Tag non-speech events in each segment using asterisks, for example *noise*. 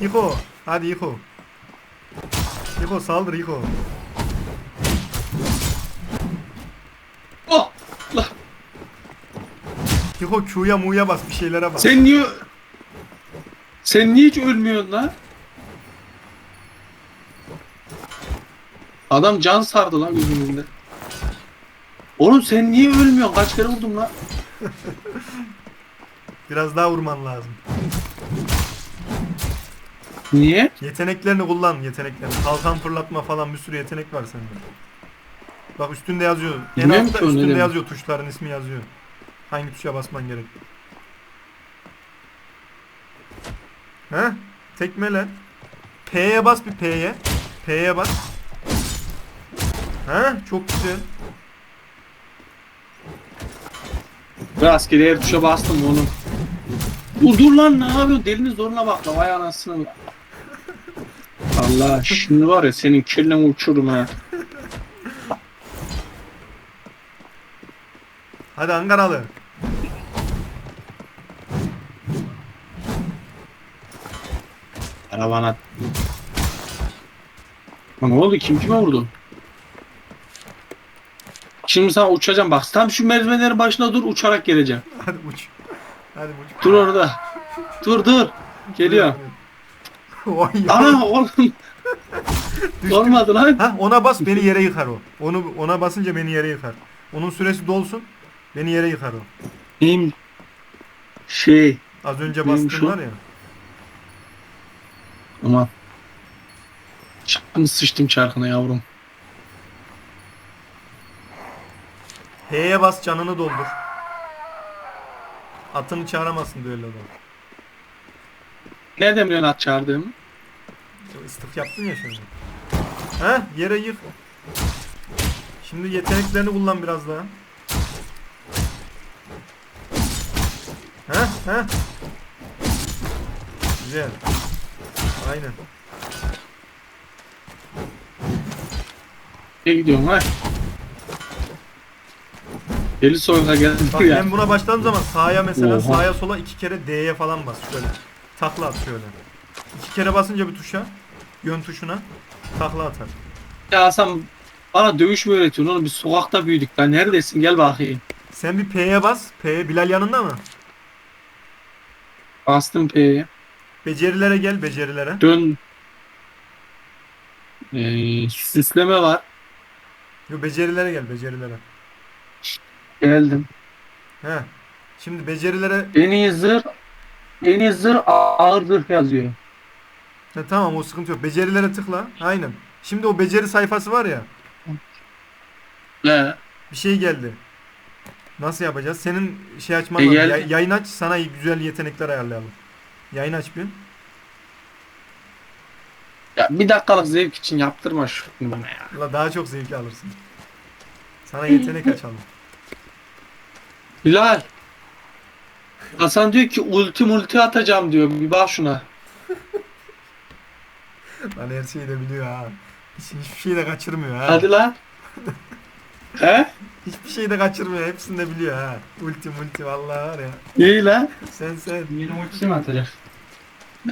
İko. Hadi İko. İko saldır İko. Oh! La, İko Q'ya mu'ya bas bir şeylere bas. sen niye... Sen niye hiç ölmüyorsun lan? Adam can sardı lan gözümünde. Oğlum sen niye ölmüyorsun? Kaç kere vurdum lan? *laughs* Biraz daha vurman lazım. Niye? Yeteneklerini kullan yeteneklerini. Kalkan fırlatma falan bir sürü yetenek var sende. Bak üstünde yazıyor. En Bilmiyorum altta ki o ne üstünde demek. yazıyor tuşların ismi yazıyor. Hangi tuşa basman gerek. He? Tekmele. P'ye bas bir P'ye. P'ye bas. He? Çok güzel. Rastgele her tuşa bastım oğlum. Dur lan ne yapıyorsun? Delinin zoruna bak vay anasını. Allah şimdi var ya senin kirlen uçurum ha. Hadi Ankaralı. Arabana. Lan ne oldu? Kim kime vurdu? Şimdi sana uçacağım bak. Tam şu merdivenlerin başına dur uçarak geleceğim. Hadi uç. Hadi uç. Dur orada. Dur dur. Geliyor. Oy, Ana oğlum. *laughs* Olmadı lan. Ha ona bas beni yere yıkar o. Onu ona basınca beni yere yıkar. Onun süresi dolsun. Beni yere yıkar o. Benim şey Az önce Neymiş bastığın o? var ya. aman. Çakını sıçtım çarkına yavrum. H'ye bas canını doldur. Atını çağıramazsın düelloda. Nereden biliyorsun at çağırdığımı? Istık yaptın ya şimdi. Ha yere yık. Şimdi yeteneklerini kullan biraz daha. Ha ha. Güzel. Aynen. Ne gidiyorsun ha? Deli soyuna geldim Bak ya. ben buna başladığım zaman sağa mesela Oha. sağa sola iki kere D'ye falan bas şöyle. Takla at şöyle. İki kere basınca bir tuşa, yön tuşuna takla atar. Ya Hasan bana dövüş mü öğretiyorsun oğlum? Biz sokakta büyüdük. Ben neredesin? Gel bakayım. Sen bir P'ye bas. P Bilal yanında mı? Bastım P'ye. Becerilere gel becerilere. Dön. Ee, süsleme var. Yo becerilere gel becerilere. Geldim. He. Şimdi becerilere En iyi zırh en iyi zırh ağır zırh yazıyor. He, tamam o sıkıntı yok. Becerilere tıkla. Aynen. Şimdi o beceri sayfası var ya. Ne? Bir şey geldi. Nasıl yapacağız? Senin şey açman E, lazım. geldi. Yay- yayın aç sana güzel yetenekler ayarlayalım. Yayın aç bir. Ya bir dakikalık zevk için yaptırma şunu bana ya. La daha çok zevk alırsın. Sana yetenek *laughs* açalım. Bilal. Hasan diyor ki ulti multi atacağım diyor. Bir bak şuna. *laughs* Lan her şeyi de biliyor ha. Hiç, hiçbir şeyi de kaçırmıyor ha. Hadi lan. *laughs* He? Hiçbir şeyi de kaçırmıyor. Hepsini de biliyor ha. Ulti multi vallahi var ya. İyi lan. Sen sen. Yeni ultisi mi atacak?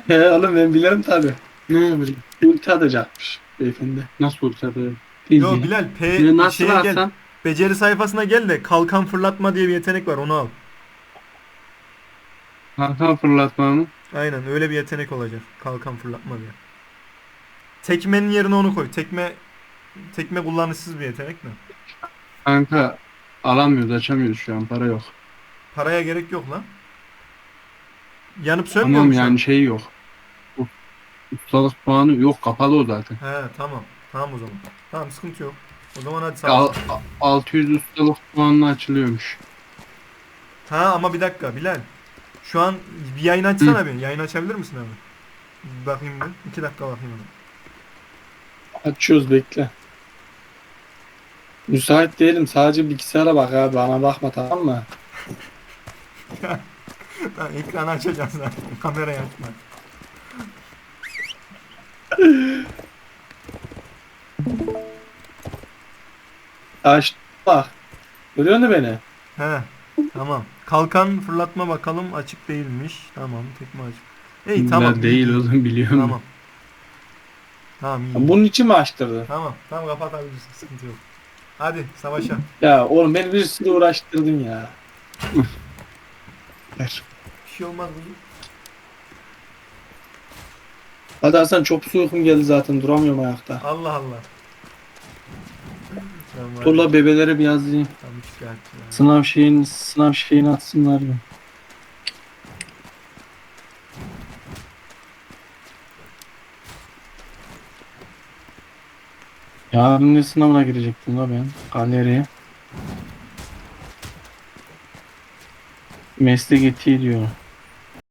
He oğlum ben bilirim tabi. Ne bileyim. Ulti atacakmış beyefendi. Nasıl ulti atacak? Yo Bilmiyorum. Bilal P Ya Nasıl şeye gel. Beceri sayfasına gel de kalkan fırlatma diye bir yetenek var onu al. Kalkan fırlatma mı? Aynen öyle bir yetenek olacak. Kalkan fırlatma diye. Tekmenin yerine onu koy. Tekme tekme kullanışsız bir yetenek mi? Kanka alamıyoruz açamıyoruz şu an para yok. Paraya gerek yok lan. Yanıp sönmüyor Tamam mu yani şey yok. Ustalık puanı yok kapalı o zaten. He tamam. Tamam o zaman. Tamam sıkıntı yok. O zaman hadi sağ ol. a- 600 ustalık puanla açılıyormuş. Ha ama bir dakika Bilal. Şu an bir yayın açsana bir. Yayın açabilir misin abi? Bakayım bir. İki dakika bakayım ona. Açıyoruz bekle. Müsait değilim sadece bilgisayara bak abi bana bakma tamam mı? *laughs* Lan ekranı açacağız zaten. Kamerayı açma. Aç bak. Görüyor musun beni? He. Tamam. Kalkan fırlatma bakalım açık değilmiş. Tamam tekme açık. İyi tamam. Değil oğlum biliyorum. Tamam. Tamam iyi. Bunun için mi açtırdın? Tamam. Tamam kapatabilirsin. Sıkıntı yok. Hadi savaşa. Ya oğlum beni bir sürü uğraştırdın ya. Ver. Bir şey olmaz kuzum. Hadi Hasan çok su uykum geldi zaten duramıyorum ayakta. Allah Allah. Tamam, Dur la bebeleri bir yazayım. Tamam şikayetçi ya. Sınav şeyini sınav şeyini atsınlar ya. Yarın ne sınavına girecektim la ben? Galeriye. Meslek etiği diyor.